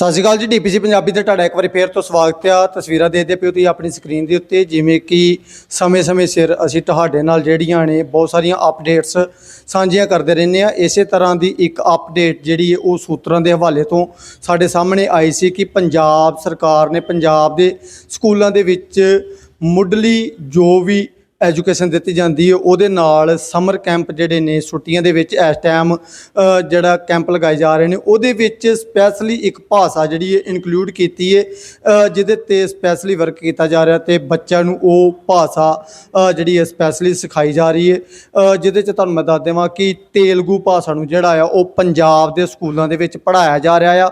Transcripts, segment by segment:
ਸਤਿ ਸ਼੍ਰੀ ਅਕਾਲ ਜੀ, ਡੀਪੀਸੀ ਪੰਜਾਬੀ ਤੇ ਤੁਹਾਡਾ ਇੱਕ ਵਾਰੀ ਫੇਰ ਤੋਂ ਸਵਾਗਤ ਆ ਤਸਵੀਰਾਂ ਦੇਖਦੇ ਪਿਓ ਤੁਸੀਂ ਆਪਣੀ ਸਕਰੀਨ ਦੇ ਉੱਤੇ, ਜਿਵੇਂ ਕਿ ਸਮੇਂ-ਸਮੇਂ ਸਿਰ ਅਸੀਂ ਤੁਹਾਡੇ ਨਾਲ ਜਿਹੜੀਆਂ ਨੇ ਬਹੁਤ ਸਾਰੀਆਂ ਅਪਡੇਟਸ ਸਾਂਝੀਆਂ ਕਰਦੇ ਰਹਿੰਦੇ ਆ ਇਸੇ ਤਰ੍ਹਾਂ ਦੀ ਇੱਕ ਅਪਡੇਟ ਜਿਹੜੀ ਹੈ, ਉਹ ਸੂਤਰਾਂ ਦੇ ਹਵਾਲੇ ਤੋਂ ਸਾਡੇ ਸਾਹਮਣੇ ਆਈ ਸੀ ਕਿ ਪੰਜਾਬ ਸਰਕਾਰ ਨੇ ਪੰਜਾਬ ਦੇ ਸਕੂਲਾਂ ਦੇ ਵਿੱਚ ਮੁੱਢਲੀ ਜੋ ਵੀ ਐਜੂਕੇਸ਼ਨ ਦਿੱਤੀ ਜਾਂਦੀ ਹੈ। ਉਹਦੇ ਨਾਲ ਸਮਰ ਕੈਂਪ ਜਿਹੜੇ ਨੇ, ਛੁੱਟੀਆਂ ਦੇ ਵਿੱਚ ਇਸ ਟਾਈਮ ਜਿਹੜਾ ਕੈਂਪ ਲਗਾਏ ਜਾ ਰਹੇ ਨੇ, ਉਹਦੇ ਵਿੱਚ ਸਪੈਸ਼ਲੀ ਇੱਕ ਭਾਸ਼ਾ ਜਿਹੜੀ ਹੈ ਇਨਕਲੂਡ ਕੀਤੀ ਹੈ। ਜਿਹਦੇ ਤੇ ਸਪੈਸ਼ਲੀ ਵਰਕ ਕੀਤਾ ਜਾ ਰਿਹਾ ਤੇ ਬੱਚਿਆਂ ਨੂੰ ਉਹ ਭਾਸ਼ਾ ਜਿਹੜੀ ਹੈ ਸਪੈਸ਼ਲੀ ਸਿਖਾਈ ਜਾ ਰਹੀ ਹੈ। ਜਿਹਦੇ ਚ ਤੁਹਾਨੂੰ ਮੈਂ ਦੱਸ ਦੇਵਾਂ ਕਿ ਤੇਲਗੂ ਭਾਸ਼ਾ ਨੂੰ ਜਿਹੜਾ ਆ, ਉਹ ਪੰਜਾਬ ਦੇ ਸਕੂਲਾਂ ਦੇ ਵਿੱਚ ਪੜ੍ਹਾਇਆ ਜਾ ਰਿਹਾ ਆ।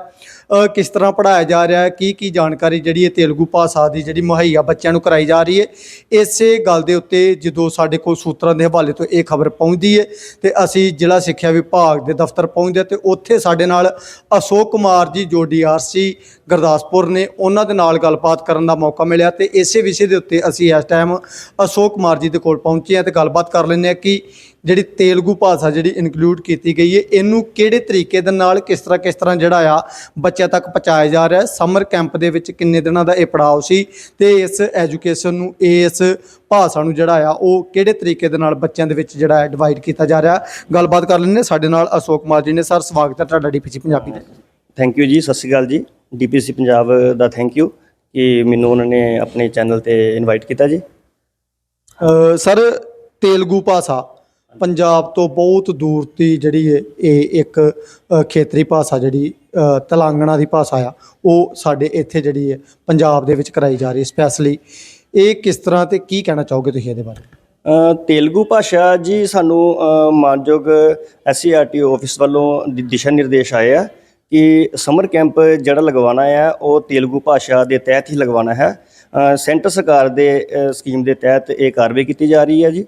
ਕਿਸ ਤਰ੍ਹਾਂ ਪੜ੍ਹਾਇਆ ਜਾ ਰਿਹਾ ਹੈ ਕੀ ਕੀ ਜਾਣਕਾਰੀ ਜਿਹੜੀ ਹੈ ਤੇਲਗੂ ਭਾਸ਼ਾ ਦੀ ਜਿਹੜੀ ਮੁਹੱਈਆ ਬੱਚਿਆਂ ਨੂੰ ਕਰਾਈ ਜਾ ਰਹੀ ਹੈ, ਇਸੇ ਗੱਲ ਦੇ ਉੱਤੇ ਜਦੋਂ ਸਾਡੇ ਕੋਲ ਸੂਤਰਾਂ ਦੇ ਹਵਾਲੇ ਤੋਂ ਇਹ ਖਬਰ ਪਹੁੰਚਦੀ ਹੈ ਤੇ ਅਸੀਂ ਜ਼ਿਲ੍ਹਾ ਸਿੱਖਿਆ ਵਿਭਾਗ ਦੇ ਦਫ਼ਤਰ ਪਹੁੰਚਦੇ ਹਾਂ ਤੇ ਉੱਥੇ ਸਾਡੇ ਨਾਲ ਅਸ਼ੋਕ ਕੁਮਾਰ ਜੀ, ਜੋ ਡੀਆਰਸੀ ਗੁਰਦਾਸਪੁਰ ਨੇ, ਉਹਨਾਂ ਦੇ ਨਾਲ ਗੱਲਬਾਤ ਕਰਨ ਦਾ ਮੌਕਾ ਮਿਲਿਆ ਤੇ ਇਸੇ ਵਿਸ਼ੇ ਦੇ ਉੱਤੇ ਅਸੀਂ ਇਸ ਟਾਈਮ ਅਸ਼ੋਕ ਕੁਮਾਰ ਜੀ ਦੇ ਕੋਲ ਪਹੁੰਚੇ ਹਾਂ ਤੇ ਗੱਲਬਾਤ ਕਰ ਲੈਂਦੇ ਹਾਂ ਕਿ ਜਿਹੜੀ ਤੇਲਗੂ ਭਾਸ਼ਾ ਜਿਹੜੀ ਇਨਕਲੂਡ ਕੀਤੀ ਗਈ ਹੈ, ਇਹਨੂੰ ਕਿਹੜੇ ਤਰੀਕੇ ਦੇ ਨਾਲ ਕਿਸ ਤਰ੍ਹਾਂ ਕਿਸ ਤਰ੍ਹਾਂ ਜਿਹੜਾ ਆ ਬੱਚਿਆਂ ਤੱਕ ਪਹੁੰਚਾਇਆ ਜਾ ਰਿਹਾ ਹੈ। ਸਮਰ ਕੈਂਪ ਦੇ ਵਿੱਚ ਕਿੰਨੇ ਦਿਨਾਂ ਦਾ ਇਹ ਪੜਾਅ ਸੀ ਤੇ ਇਸ ਐਜੂਕੇਸ਼ਨ ਨੂੰ ਇਸ ਭਾਸ਼ਾ ਨੂੰ ਜਿਹੜਾ ਆ ਉਹ ਕਿਹੜੇ ਤਰੀਕੇ ਦੇ ਨਾਲ ਬੱਚਿਆਂ ਦੇ ਵਿੱਚ ਜਿਹੜਾ ਹੈ ਡਿਵਾਈਡ ਕੀਤਾ ਜਾ ਰਿਹਾ ਗੱਲਬਾਤ ਕਰ ਲੈਂਦੇ ਸਾਡੇ ਨਾਲ ਅਸ਼ੋਕ ਕੁਮਾਰ ਜੀ ਨੇ। ਸਰ ਸਵਾਗਤ ਹੈ ਤੁਹਾਡਾ ਡੀਪੀਸੀ ਪੰਜਾਬੀ ਦੇ। ਥੈਂਕ ਯੂ ਜੀ ਸਤਿ ਸ਼੍ਰੀ ਅਕਾਲ ਜੀ। ਡੀਪੀਸੀ ਪੰਜਾਬ ਦਾ ਥੈਂਕ ਯੂ ਕਿ ਮੈਨੂੰ ਉਹਨਾਂ ਨੇ ਆਪਣੇ ਚੈਨਲ ਤੇ ਇਨਵਾਈਟ ਕੀਤਾ ਜੀ। ਸਰ ਤੇਲਗੂ ਭਾਸ਼ਾ। ਪੰਜਾਬ ਤੋਂ ਬਹੁਤ ਦੂਰ ਦੀ ਜਿਹੜੀ ਹੈ ਇਹ ਇੱਕ ਖੇਤਰੀ ਭਾਸ਼ਾ ਜਿਹੜੀ ਅ, ਦੀ ਭਾਸ਼ਾ ਆ ਉਹ ਸਾਡੇ ਇੱਥੇ ਜਿਹੜੀ ਹੈ ਪੰਜਾਬ ਦੇ ਵਿੱਚ ਕਰਾਈ ਜਾ ਰਹੀ ਹੈ ਸਪੈਸ਼ਲੀ ਇਹ ਕਿਸ ਤਰ੍ਹਾਂ ਤੇ ਕੀ ਕਹਿਣਾ ਚਾਹੋਗੇ ਤੁਸੀਂ ਇਹਦੇ ਬਾਰੇ? ਤੇਲਗੂ ਭਾਸ਼ਾ ਜੀ ਸਾਨੂੰ ਅ, ਮਾਨਯੋਗ ਐਸਸੀਆਰਟੀ ਆਫਿਸ ਵੱਲੋਂ ਦਿਸ਼ਾ ਨਿਰਦੇਸ਼ ਆਏ ਆ ਕਿ ਸਮਰ ਕੈਂਪ ਜਿਹੜਾ ਲਗਵਾਉਣਾ ਹੈ ਉਹ ਤੇਲਗੂ ਭਾਸ਼ਾ ਦੇ ਤਹਿਤ ਹੀ ਲਗਵਾਉਣਾ ਹੈ। ਸੈਂਟਰ ਸਰਕਾਰ ਦੇ ਸਕੀਮ ਦੇ ਤਹਿਤ ਇਹ ਕਾਰਵਾਈ ਕੀਤੀ ਜਾ ਰਹੀ ਹੈ ਜੀ।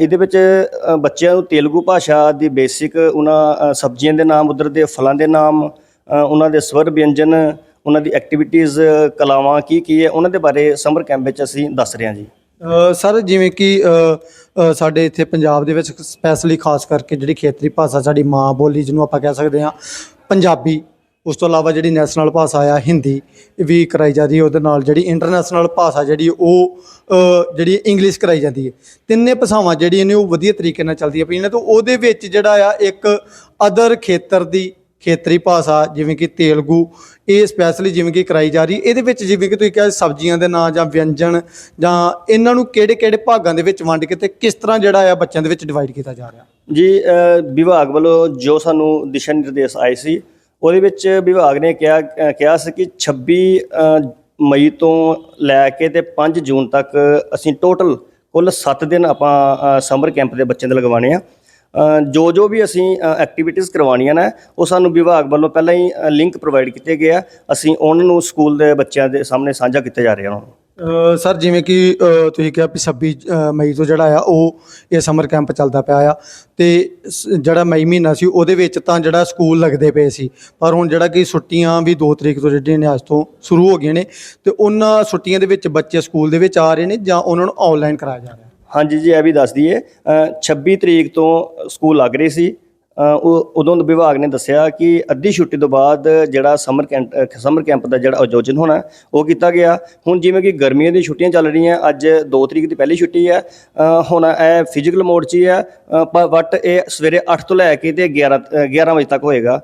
ਇਹਦੇ ਵਿੱਚ ਬੱਚਿਆਂ ਨੂੰ ਤੇਲਗੂ ਭਾਸ਼ਾ ਦੀ ਬੇਸਿਕ ਉਹਨਾਂ ਸਬਜ਼ੀਆਂ ਦੇ ਨਾਮ, ਉਧਰ ਦੇ ਫਲਾਂ ਦੇ ਨਾਮ ਉਹਨਾਂ ਦੇ ਸਵਰ ਵਿਅੰਜਨ, ਉਹਨਾਂ ਦੀ ਐਕਟੀਵਿਟੀਜ਼ ਕਲਾਵਾਂ ਕੀ ਕੀ ਹੈ, ਉਹਨਾਂ ਦੇ ਬਾਰੇ ਸਮਰ ਕੈਂਪ ਵਿੱਚ ਅਸੀਂ ਦੱਸ ਰਹੇ ਹਾਂ ਜੀ। ਸਰ, ਜਿਵੇਂ ਕਿ ਸਾਡੇ ਇੱਥੇ ਪੰਜਾਬ ਦੇ ਵਿੱਚ ਸਪੈਸ਼ਲੀ ਖਾਸ ਕਰਕੇ ਜਿਹੜੀ ਖੇਤਰੀ ਭਾਸ਼ਾ ਸਾਡੀ ਮਾਂ ਬੋਲੀ ਜਿਹਨੂੰ ਆਪਾਂ ਕਹਿ ਸਕਦੇ ਹਾਂ, ਪੰਜਾਬੀ ਉਸ ਤੋਂ ਇਲਾਵਾ ਜਿਹੜੀ ਨੈਸ਼ਨਲ ਭਾਸ਼ਾ ਆ, ਹਿੰਦੀ ਵੀ ਕਰਾਈ ਜਾਂਦੀ ਹੈ, ਉਹਦੇ ਨਾਲ ਜਿਹੜੀ ਇੰਟਰਨੈਸ਼ਨਲ ਭਾਸ਼ਾ ਜਿਹੜੀ ਉਹ ਜਿਹੜੀ ਇੰਗਲਿਸ਼ ਕਰਾਈ ਜਾਂਦੀ ਹੈ। ਤਿੰਨੇ ਭਾਸ਼ਾਵਾਂ ਜਿਹੜੀਆਂ ਨੇ ਉਹ ਵਧੀਆ ਤਰੀਕੇ ਨਾਲ ਚੱਲਦੀਆਂ ਪਈਆਂ ਨੇ ਤਾਂ ਉਹਦੇ ਵਿੱਚ ਜਿਹੜਾ ਆ, ਇੱਕ ਅਦਰ ਖੇਤਰ ਦੀ ਖੇਤਰੀ ਭਾਸ਼ਾ, ਜਿਵੇਂ ਕਿ ਤੇਲਗੂ, ਇਹ ਸਪੈਸ਼ਲੀ ਜਿਵੇਂ ਕਿ ਕਰਾਈ ਜਾ ਰਹੀ, ਇਹਦੇ ਵਿੱਚ ਜਿਵੇਂ ਕਿ ਤੁਸੀਂ ਕਿਹਾ ਸਬਜ਼ੀਆਂ ਦੇ ਨਾਂ ਜਾਂ ਵਿਅੰਜਨ ਜਾਂ ਇਹਨਾਂ ਨੂੰ ਕਿਹੜੇ ਕਿਹੜੇ ਭਾਗਾਂ ਦੇ ਵਿੱਚ ਵੰਡ ਕੇ ਤੇ ਕਿਸ ਤਰ੍ਹਾਂ ਜਿਹੜਾ ਆ ਬੱਚਿਆਂ ਦੇ ਵਿੱਚ ਡਿਵਾਈਡ ਕੀਤਾ ਜਾ ਰਿਹਾ? ਜੀ ਵਿਭਾਗ ਵੱਲੋਂ ਜੋ ਸਾਨੂੰ ਦਿਸ਼ਾ ਨਿਰਦੇਸ਼ ਆਏ ਸੀ ਉਹਦੇ ਵਿੱਚ ਵਿਭਾਗ ਨੇ ਕਿਹਾ ਕਿਹਾ ਸੀ ਕਿ 26 ਮਈ ਤੋਂ ਲੈ ਕੇ ਤੇ 5 ਜੂਨ ਤੱਕ ਅਸੀਂ ਟੋਟਲ ਕੁੱਲ 7 ਦਿਨ ਆਪਾਂ ਸਮਰ ਕੈਂਪ ਦੇ ਬੱਚਿਆਂ ਦੇ ਲਗਵਾਉਣੇ ਆ। ਜੋ ਜੋ ਵੀ ਅਸੀਂ ਐਕਟੀਵਿਟੀਜ਼ ਕਰਵਾਉਣੀਆਂ ਨੇ, ਉਹ ਸਾਨੂੰ ਵਿਭਾਗ ਵੱਲੋਂ ਪਹਿਲਾਂ ਹੀ ਲਿੰਕ ਪ੍ਰੋਵਾਈਡ ਕੀਤੇ ਗਏ ਆ। ਅਸੀਂ ਉਹਨਾਂ ਨੂੰ ਸਕੂਲ ਦੇ ਬੱਚਿਆਂ ਦੇ ਸਾਹਮਣੇ ਸਾਂਝਾ ਕੀਤੇ ਜਾ ਰਹੇ ਉਹਨਾਂ ਨੂੰ ਸਰ, ਜਿਵੇਂ ਕਿ ਤੁਸੀਂ ਕਿਹਾ ਵੀ 26 ਮਈ ਤੋਂ ਜਿਹੜਾ ਆ, ਉਹ ਇਹ ਸਮਰ ਕੈਂਪ ਚੱਲਦਾ ਪਿਆ ਆ। ਤੇ ਸ- ਜਿਹੜਾ ਮਈ ਮਹੀਨਾ ਸੀ, ਉਹਦੇ ਵਿੱਚ ਤਾਂ ਜਿਹੜਾ ਸਕੂਲ ਲੱਗਦੇ ਪਏ ਸੀ। ਪਰ ਹੁਣ ਜਿਹੜਾ ਕਿ ਛੁੱਟੀਆਂ ਵੀ 2 ਤਰੀਕ ਤੋਂ ਜਿਹੜੀਆਂ ਨੇ ਅੱਜ ਤੋਂ ਸ਼ੁਰੂ ਹੋ ਗਈਆਂ ਨੇ, ਤੇ ਉਹਨਾਂ ਛੁੱਟੀਆਂ ਦੇ ਵਿੱਚ ਬੱਚੇ ਸਕੂਲ ਦੇ ਵਿੱਚ ਆ ਰਹੇ ਨੇ ਜਾਂ ਉਹਨਾਂ ਨੂੰ ਆਨਲਾਈਨ ਕਰਾਇਆ ਜਾ ਰਿਹਾ? ਹਾਂਜੀ ਜੀ, ਇਹ ਵੀ ਦੱਸ ਦਈਏ 26 ਤਰੀਕ ਤੋਂ ਸਕੂਲ ਲੱਗ ਰਹੇ ਸੀ। ਉਹ ਉਦੋਂ ਵਿਭਾਗ ਨੇ ਦੱਸਿਆ ਕਿ ਅੱਧੀ ਛੁੱਟੀ ਤੋਂ ਬਾਅਦ ਜਿਹੜਾ ਸਮਰ ਕੈਂਪ ਸਮਰ ਕੈਂਪ ਦਾ ਜਿਹੜਾ ਆਯੋਜਨ ਹੋਣਾ ਉਹ ਕੀਤਾ ਗਿਆ। ਹੁਣ ਜਿਵੇਂ ਕਿ ਗਰਮੀਆਂ ਦੀਆਂ ਛੁੱਟੀਆਂ ਚੱਲ ਰਹੀਆਂ ਅੱਜ 2 ਤਰੀਕ ਦੀ ਪਹਿਲੀ ਛੁੱਟੀ ਹੈ। ਅ, ਹੁਣ ਇਹ ਫਿਜ਼ੀਕਲ ਮੋਡ 'ਚ ਹੀ ਹੈ। ਬਟ ਇਹ ਸਵੇਰੇ 8 ਤੋਂ ਲੈ ਕੇ ਤੇ 11 ਅ, 11 ਵਜੇ ਤੱਕ ਹੋਏਗਾ।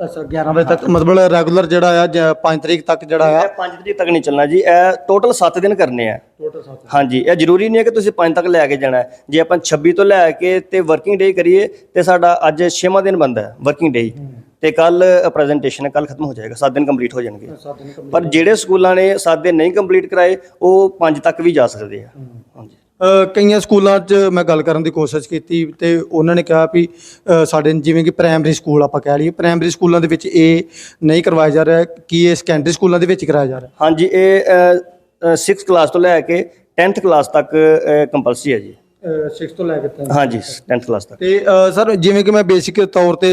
ਅੱਛਾ 11 ਵਜੇ ਤੱਕ ਮਤਲਬ ਰੈਗੂਲਰ ਜਿਹੜਾ ਆ 5 ਤਰੀਕ ਤੱਕ ਜਿਹੜਾ ਆ। ਇਹ 5 ਤਰੀਕ ਤੱਕ ਨਹੀਂ ਚੱਲਣਾ ਜੀ ਇਹ ਟੋਟਲ 7 ਦਿਨ ਕਰਨੇ ਆ। ਟੋਟਲ 7 ਹਾਂਜੀ ਇਹ ਜ਼ਰੂਰੀ ਨਹੀਂ ਹੈ ਕਿ ਤੁਸੀਂ 5 ਤੱਕ ਲੈ ਕੇ ਜਾਣਾ। ਜੇ ਆਪਾਂ 26 ਤੋਂ ਲੈ ਕੇ ਤੇ ਵਰਕਿੰਗ ਡੇ ਕਰੀਏ ਤੇ ਸਾਡਾ ਅੱਜ 6ਵਾਂ ਦਿਨ ਬੰਦਾ ਹੈ ਵਰਕਿੰਗ ਡੇ ਤੇ ਕੱਲ ਪ੍ਰੈਜੈਂਟੇਸ਼ਨ ਕੱਲ ਖਤਮ ਹੋ ਜਾਏਗਾ 7 ਦਿਨ ਕੰਪਲੀਟ ਹੋ ਜਾਣਗੇ। 7 ਦਿਨ ਪਰ ਜਿਹੜੇ ਸਕੂਲਾਂ ਨੇ 7 ਦਿਨ ਨਹੀਂ ਕੰਪਲੀਟ ਕਰਾਏ ਉਹ 5 ਤੱਕ ਵੀ ਜਾ ਸਕਦੇ ਆ। ਹਾਂਜੀ। ਕਈਆਂ ਸਕੂਲਾਂ 'ਚ ਮੈਂ ਗੱਲ ਕਰਨ ਦੀ ਕੋਸ਼ਿਸ਼ ਕੀਤੀ ਤੇ ਉਹਨਾਂ ਨੇ ਕਿਹਾ ਵੀ ਸਾਡੇ ਜਿਵੇਂ ਕਿ ਪ੍ਰਾਇਮਰੀ ਸਕੂਲ ਆਪਾਂ ਕਹਿ ਲਈਏ ਪ੍ਰਾਇਮਰੀ ਸਕੂਲਾਂ ਦੇ ਵਿੱਚ ਇਹ ਨਹੀਂ ਕਰਵਾਇਆ ਜਾ ਰਿਹਾ ਕੀ ਇਹ ਸੈਕੰਡਰੀ ਸਕੂਲਾਂ ਦੇ ਵਿੱਚ ਕਰਾਇਆ ਜਾ ਰਿਹਾ? ਹਾਂਜੀ ਇਹ 6th ਕਲਾਸ ਤੋਂ ਲੈ ਕੇ 10th ਕਲਾਸ ਤੱਕ ਕੰਪਲਸਰੀ ਹੈ ਜੀ। 6 ਤੋਂ ਲੈ ਕੇ ਹਾਂਜੀ 10th ਕਲਾਸ ਤੱਕ। ਤੇ ਸਰ ਜਿਵੇਂ ਕਿ ਮੈਂ ਬੇਸਿਕ ਤੌਰ ਤੇ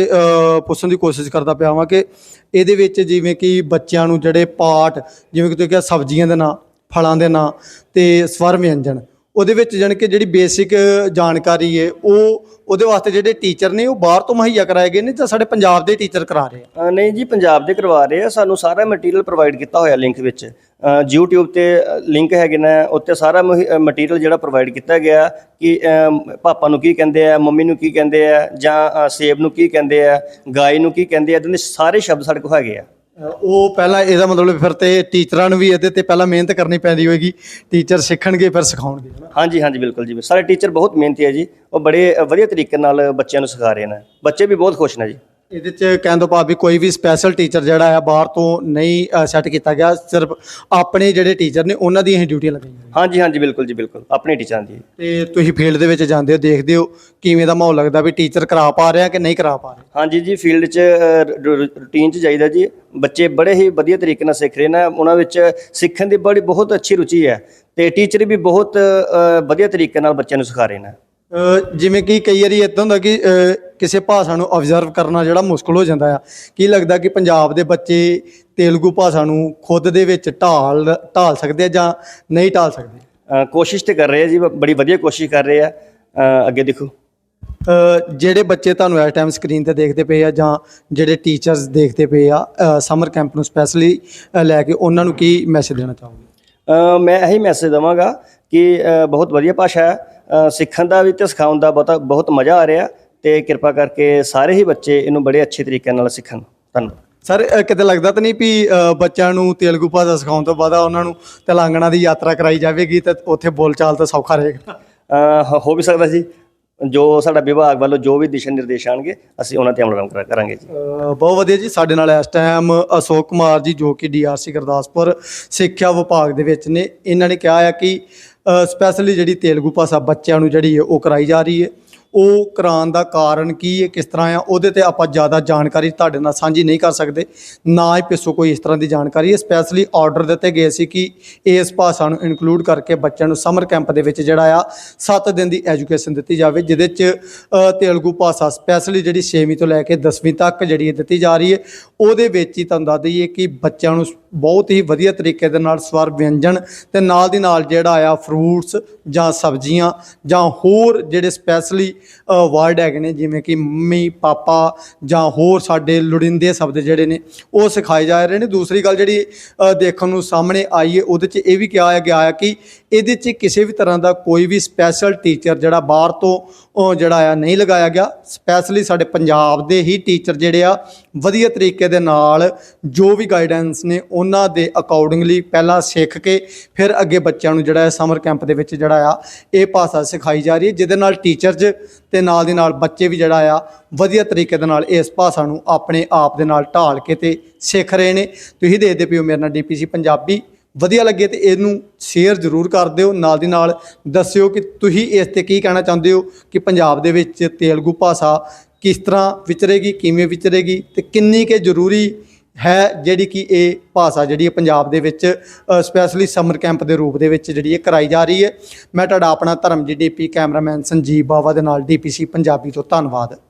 ਪੁੱਛਣ ਦੀ ਕੋਸ਼ਿਸ਼ ਕਰਦਾ ਪਿਆ ਵਾਂ ਕਿ ਇਹਦੇ ਵਿੱਚ ਜਿਵੇਂ ਕਿ ਬੱਚਿਆਂ ਨੂੰ ਜਿਹੜੇ ਪਾਠ ਜਿਵੇਂ ਕਿ ਤੁਸੀਂ ਕਿਹਾ ਸਬਜ਼ੀਆਂ ਦੇ ਨਾਂ ਫਲਾਂ ਦੇ ਨਾਂ ਤੇ ਸਵਰ ਵਿਅੰਜਨ ਉਹਦੇ ਵਿੱਚ ਜਾਣੀ ਕਿ ਜਿਹੜੀ ਬੇਸਿਕ ਜਾਣਕਾਰੀ ਹੈ ਉਹ ਉਹਦੇ ਵਾਸਤੇ ਜਿਹੜੇ ਟੀਚਰ ਨੇ ਉਹ ਬਾਹਰ ਤੋਂ ਮੁਹੱਈਆ ਕਰਾਏ ਗਏ ਨੇ ਜਾਂ ਸਾਡੇ ਪੰਜਾਬ ਦੇ ਟੀਚਰ ਕਰਾ ਰਹੇ ਆ? ਨਹੀਂ ਜੀ ਪੰਜਾਬ ਦੇ ਕਰਵਾ ਰਹੇ ਆ। ਸਾਨੂੰ ਸਾਰਾ ਮਟੀਰੀਅਲ ਪ੍ਰੋਵਾਈਡ ਕੀਤਾ ਹੋਇਆ ਲਿੰਕ ਵਿੱਚ। ਅ, YouTube ਤੇ ਲਿੰਕ ਹੈਗੇ ਨੇ ਉੱਤੇ ਸਾਰਾ ਮਟੀਰੀਅਲ ਜਿਹੜਾ ਪ੍ਰੋਵਾਈਡ ਕੀਤਾ ਗਿਆ ਕਿ ਅ, ਪਾਪਾ ਨੂੰ ਕੀ ਕਹਿੰਦੇ ਆ ਮੰਮੀ ਨੂੰ ਕੀ ਕਹਿੰਦੇ ਆ ਜਾਂ ਸੇਬ ਨੂੰ ਕੀ ਕਹਿੰਦੇ ਆ ਗਾਈ ਨੂੰ ਕੀ ਕਹਿੰਦੇ ਆ ਇਹਦੇ ਸਾਰੇ ਸ਼ਬਦ ਸਾਡੇ ਕੋਲ ਹੈਗੇ ਆ। ਉਹ ਪਹਿਲਾਂ ਇਹਦਾ ਮਤਲਬ ਫਿਰ ਤੇ ਟੀਚਰਾਂ ਨੂੰ ਵੀ ਇਹਦੇ ਤੇ ਪਹਿਲਾਂ ਮਿਹਨਤ ਕਰਨੀ ਪੈਂਦੀ ਹੋਏਗੀ, ਟੀਚਰ ਸਿੱਖਣਗੇ, ਫਿਰ ਸਿਖਾਉਣਗੇ ਹਨਾ ਹਾਂਜੀ ਹਾਂਜੀ, ਬਿਲਕੁਲ ਜੀ ਸਾਰੇ ਟੀਚਰ ਬਹੁਤ ਮਿਹਨਤੀ ਹੈ ਜੀ। ਉਹ ਬੜੇ ਵਧੀਆ ਤਰੀਕੇ ਨਾਲ ਬੱਚਿਆਂ ਨੂੰ ਸਿਖਾ ਰਹੇ ਨੇ। ਬੱਚੇ ਵੀ ਬਹੁਤ ਖੁਸ਼ ਨੇ ਜੀ। ਇਹਦੇ ਚ ਕਹਿਣ ਤੋਂ ਭਾਵ ਵੀ ਕੋਈ ਵੀ ਸਪੈਸ਼ਲ ਟੀਚਰ ਜਿਹੜਾ ਆ ਬਾਹਰ ਤੋਂ ਨਹੀਂ ਸੈੱਟ ਕੀਤਾ ਗਿਆ ਸਿਰਫ ਆਪਣੇ ਜਿਹੜੇ ਟੀਚਰ ਨੇ ਉਹਨਾਂ ਦੀਆਂ ਹੀ ਡਿਊਟੀਆਂ ਲੱਗੀਆਂ ਹਾਂਜੀ ਹਾਂਜੀ ਬਿਲਕੁਲ ਜੀ ਬਿਲਕੁਲ। ਆਪਣੇ ਟੀਚਰਾਂ ਦੀ। ਤੇ ਤੁਸੀਂ ਫੀਲਡ ਦੇ ਵਿੱਚ ਜਾਂਦੇ ਹੋ ਦੇਖਦੇ ਹੋ ਕਿਵੇਂ ਦਾ ਮਾਹੌਲ ਲੱਗਦਾ ਵੀ ਟੀਚਰ ਕਰਾ ਪਾ ਰਿਹਾ ਕਿ ਨਹੀਂ ਕਰਾ ਪਾ ਰਿਹਾ? ਹਾਂਜੀ ਜੀ ਫੀਲਡ 'ਚ ਰੂਟੀਨ 'ਚ ਜਾਈਦਾ ਜੀ। ਬੱਚੇ ਬੜੇ ਹੀ ਵਧੀਆ ਤਰੀਕੇ ਨਾਲ ਸਿੱਖ ਰਹੇ ਨੇ। ਉਹਨਾਂ ਵਿੱਚ ਸਿੱਖਣ ਦੀ ਬੜੀ ਬਹੁਤ ਅੱਛੀ ਰੁਚੀ ਹੈ। ਤੇ ਟੀਚਰ ਵੀ ਬਹੁਤ ਵਧੀਆ ਤਰੀਕੇ ਨਾਲ ਬੱਚਿਆਂ ਨੂੰ ਸਿਖਾ ਰਹੇ ਨੇ। ਜਿਵੇਂ ਕਿ ਕਈ ਵਾਰੀ ਇਦਾਂ ਹੁੰਦਾ ਕਿ ਕਿਸੇ ਭਾਸ਼ਾ ਨੂੰ ਆਬਜ਼ਰਵ ਕਰਨਾ ਜਿਹੜਾ ਮੁਸ਼ਕਲ ਹੋ ਜਾਂਦਾ ਆ। ਕੀ ਲੱਗਦਾ ਕਿ ਪੰਜਾਬ ਦੇ ਬੱਚੇ ਤੇਲਗੂ ਭਾਸ਼ਾ ਨੂੰ ਖੁਦ ਦੇ ਵਿੱਚ ਢਾਲ ਢਾਲ ਸਕਦੇ ਆ ਜਾਂ ਨਹੀਂ ਢਾਲ ਸਕਦੇ? ਕੋਸ਼ਿਸ਼ ਤੇ ਕਰ ਰਹੇ ਆ ਜੀ ਬੜੀ ਵਧੀਆ ਕੋਸ਼ਿਸ਼ ਕਰ ਰਹੇ ਆ। ਅੱਗੇ ਦੇਖੋ। ਜਿਹੜੇ ਬੱਚੇ ਤੁਹਾਨੂੰ ਇਸ ਟਾਈਮ ਸਕਰੀਨ ਤੇ ਦੇਖਦੇ ਪਏ ਆ ਜਾਂ ਜਿਹੜੇ ਟੀਚਰਸ ਦੇਖਦੇ ਪਏ ਆ ਸਮਰ ਕੈਂਪ ਨੂੰ ਸਪੈਸ਼ਲੀ ਲੈ ਕੇ ਉਹਨਾਂ ਨੂੰ ਕੀ ਮੈਸੇਜ ਦੇਣਾ ਚਾਹੋਗੇ? ਮੈਂ ਇਹੀ ਮੈਸੇਜ ਦਵਾਂਗਾ ਕਿ ਬਹੁਤ ਵਧੀਆ ਭਾਸ਼ਾ ਹੈ। ਸਿੱਖਣ ਦਾ ਵੀ ਤੇ ਸਿਖਾਉਣ ਦਾ ਬਹੁਤ ਬਹੁਤ ਮਜ਼ਾ ਆ ਰਿਹਾ ਤੇ ਕਿਰਪਾ ਕਰਕੇ ਸਾਰੇ ਹੀ ਬੱਚੇ ਇਹਨੂੰ ਬੜੇ ਅੱਛੇ ਤਰੀਕੇ ਨਾਲ ਸਿੱਖਣ। ਧੰਨਵਾਦ। ਸਰ ਕਿਤੇ ਲੱਗਦਾ ਤਾਂ ਨਹੀਂ ਵੀ ਬੱਚਿਆਂ ਨੂੰ ਤੇਲਗੂ ਭਾਸ਼ਾ ਸਿਖਾਉਣ ਤੋਂ ਬਾਅਦ ਉਹਨਾਂ ਨੂੰ ਤੇਲੰਗਾਨਾ ਦੀ ਯਾਤਰਾ ਕਰਾਈ ਜਾਵੇਗੀ ਤਾਂ ਉੱਥੇ ਬੋਲਚਾਲ ਤਾਂ ਸੌਖਾ ਰਹੇਗਾ? ਹੋ ਵੀ ਸਕਦਾ ਜੀ। ਜੋ ਸਾਡਾ ਵਿਭਾਗ ਵੱਲੋਂ ਜੋ ਵੀ ਦਿਸ਼ਾ ਨਿਰਦੇਸ਼ ਆਣਗੇ ਅਸੀਂ ਉਹਨਾਂ ਤੇ ਅਮਲ ਕਰਾ- ਕਰਾਂਗੇ ਜੀ। ਬਹੁਤ ਵਧੀਆ ਜੀ। ਸਾਡੇ ਨਾਲ ਇਸ ਟਾਈਮ ਅਸ਼ੋਕ ਕੁਮਾਰ ਜੀ ਜੋ ਕਿ ਡੀਆਰਸੀ ਗੁਰਦਾਸਪੁਰ ਸਿੱਖਿਆ ਵਿਭਾਗ ਦੇ ਵਿੱਚ ਨੇ ਇਹਨਾਂ ਨੇ ਕਿਹਾ ਆ ਕਿ ਸਪੈਸ਼ਲੀ ਜਿਹੜੀ ਤੇਲਗੂ ਭਾਸ਼ਾ ਬੱਚਿਆਂ ਨੂੰ ਜਿਹੜੀ ਹੈ ਉਹ ਕਰਾਈ ਜਾ ਰਹੀ ਹੈ। ਉਹ ਕਰਾਉਣ ਦਾ ਕਾਰਨ ਕੀ ਹੈ, ਕਿਸ ਤਰ੍ਹਾਂ ਆ, ਉਹਦੇ ਤੇ ਆਪਾਂ ਜ਼ਿਆਦਾ ਜਾਣਕਾਰੀ ਤੁਹਾਡੇ ਨਾਲ ਸਾਂਝੀ ਨਹੀਂ ਕਰ ਸਕਦੇ। ਨਾ ਹੀ ਪਿੱਛੋਂ ਕੋਈ ਇਸ ਤਰ੍ਹਾਂ ਦੀ ਜਾਣਕਾਰੀ ਹੈ। ਸਪੈਸ਼ਲੀ ਆਰਡਰ ਦਿੱਤੇ ਗਏ ਸੀ ਕਿ ਇਸ ਭਾਸ਼ਾ ਨੂੰ ਇਨਕਲੂਡ ਕਰਕੇ ਬੱਚਿਆਂ ਨੂੰ ਸਮਰ ਕੈਂਪ ਦੇ ਵਿੱਚ ਜਿਹੜਾ ਆ 7 ਦਿਨ ਦੀ ਐਜੂਕੇਸ਼ਨ ਦਿੱਤੀ ਜਾਵੇ, ਜਿਹਦੇ ਚ ਤੇਲਗੂ ਭਾਸ਼ਾ ਸਪੈਸ਼ਲੀ ਜਿਹੜੀ 6ਵੀਂ ਤੋਂ ਲੈ ਕੇ 10ਵੀਂ ਤੱਕ ਜਿਹੜੀ ਦਿੱਤੀ ਜਾ ਰਹੀ ਹੈ, ਉਹਦੇ ਵਿੱਚ ਹੀ ਤੁਹਾਨੂੰ ਦੱਸ ਦਈਏ ਕਿ ਬੱਚਿਆਂ ਨੂੰ ਬਹੁਤ ਹੀ ਵਧੀਆ ਤਰੀਕੇ ਦੇ ਨਾਲ ਸਵਰ ਵਿਅੰਜਨ ਤੇ ਨਾਲ ਦੀ ਨਾਲ ਜਿਹੜਾ ਆ ਫਰੂਟਸ ਜਾਂ ਸਬਜ਼ੀਆਂ ਜਾਂ ਹੋਰ ਜਿਹੜੇ ਸਪੈਸ਼ਲੀ ਵਰਡ ਹੈਗੇ ਨੇ, ਜਿਵੇਂ ਕਿ ਮੰਮੀ, ਪਾਪਾ ਜਾਂ ਹੋਰ ਸਾਡੇ ਲੋੜੀਂਦੇ ਸ਼ਬਦ ਜਿਹੜੇ ਨੇ, ਉਹ ਸਿਖਾਏ ਜਾ ਰਹੇ ਨੇ। ਦੂਸਰੀ ਗੱਲ ਜਿਹੜੀ ਦੇਖਣ ਨੂੰ ਸਾਹਮਣੇ ਆਈ ਹੈ, ਉਹਦੇ 'ਚ ਇਹ ਵੀ ਕਿਹਾ ਗਿਆ ਹੈ ਕਿ ਇਹਦੇ 'ਚ ਕਿਸੇ ਵੀ ਤਰ੍ਹਾਂ ਦਾ ਕੋਈ ਵੀ ਸਪੈਸ਼ਲ ਟੀਚਰ ਜਿਹੜਾ ਬਾਹਰ ਤੋਂ ਉਹ ਜਿਹੜਾ ਆ, ਨਹੀਂ ਲਗਾਇਆ ਗਿਆ। ਸਪੈਸ਼ਲੀ ਸਾਡੇ ਪੰਜਾਬ ਦੇ ਹੀ ਟੀਚਰ ਜਿਹੜੇ ਆ, ਵਧੀਆ ਤਰੀਕੇ ਦੇ ਨਾਲ ਜੋ ਵੀ ਗਾਈਡੈਂਸ ਨੇ, ਉਹਨਾਂ ਦੇ ਅਕੋਰਡਿੰਗਲੀ ਪਹਿਲਾਂ ਸਿੱਖ ਕੇ ਫਿਰ ਅੱਗੇ ਬੱਚਿਆਂ ਨੂੰ ਜਿਹੜਾ ਹੈ ਸਮਰ ਕੈਂਪ ਦੇ ਵਿੱਚ ਜਿਹੜਾ ਆ, ਇਹ ਭਾਸ਼ਾ ਸਿਖਾਈ ਜਾ ਰਹੀ ਹੈ, ਜਿਹਦੇ ਨਾਲ ਟੀਚਰਸ ਤੇ ਨਾਲ ਦੀ ਨਾਲ ਬੱਚੇ ਵੀ ਜਿਹੜਾ ਆ, ਵਧੀਆ ਤਰੀਕੇ ਦੇ ਨਾਲ ਇਸ ਭਾਸ਼ਾ ਨੂੰ ਆਪਣੇ ਆਪ ਦੇ ਨਾਲ ਢਾਲ ਕੇ ਤੇ ਸਿੱਖ ਰਹੇ ਨੇ। ਤੁਸੀਂ ਦੇਖਦੇ ਪਿਓ ਮੇਰੇ ਨਾਲ ਡੀਪੀਸੀ ਪੰਜਾਬੀ। ਵਧੀਆ ਲੱਗੇ ਤੇ ਇਹਨੂੰ ਸ਼ੇਅਰ ਜ਼ਰੂਰ ਕਰ ਦਿਓ। ਨਾਲ ਦੀ ਨਾਲ ਦੱਸਿਓ ਕਿ ਤੁਸੀਂ ਇਸ ਤੇ ਕੀ ਕਹਿਣਾ ਚਾਹੁੰਦੇ ਹੋ ਕਿ ਪੰਜਾਬ ਦੇ ਵਿੱਚ ਤੇਲਗੂ ਭਾਸ਼ਾ ਕਿਸ ਤਰ੍ਹਾਂ ਵਿਚਰੇਗੀ, ਕਿਵੇਂ ਵਿਚਰੇਗੀ ਤੇ ਕਿੰਨੀ ਕੇ ਜ਼ਰੂਰੀ ਹੈ ਜਿਹੜੀ ਕਿ ਇਹ ਭਾਸ਼ਾ ਜਿਹੜੀ ਹੈ ਪੰਜਾਬ ਦੇ ਵਿੱਚ ਸਪੈਸ਼ਲੀ ਸਮਰ ਕੈਂਪ ਦੇ ਰੂਪ ਦੇ ਵਿੱਚ ਜਿਹੜੀ ਇਹ ਕਰਾਈ ਜਾ ਰਹੀ ਹੈ। ਮੈਂ ਤੁਹਾਡਾ ਆਪਣਾ ਧਰਮਜੀਤ ਡੀਪੀ ਕੈਮਰਾਮੈਨ ਸੰਜੀਵ ਬਾਵਾ ਦੇ ਨਾਲ ਡੀਪੀਸੀ ਪੰਜਾਬੀ ਤੋਂ ਧੰਨਵਾਦ।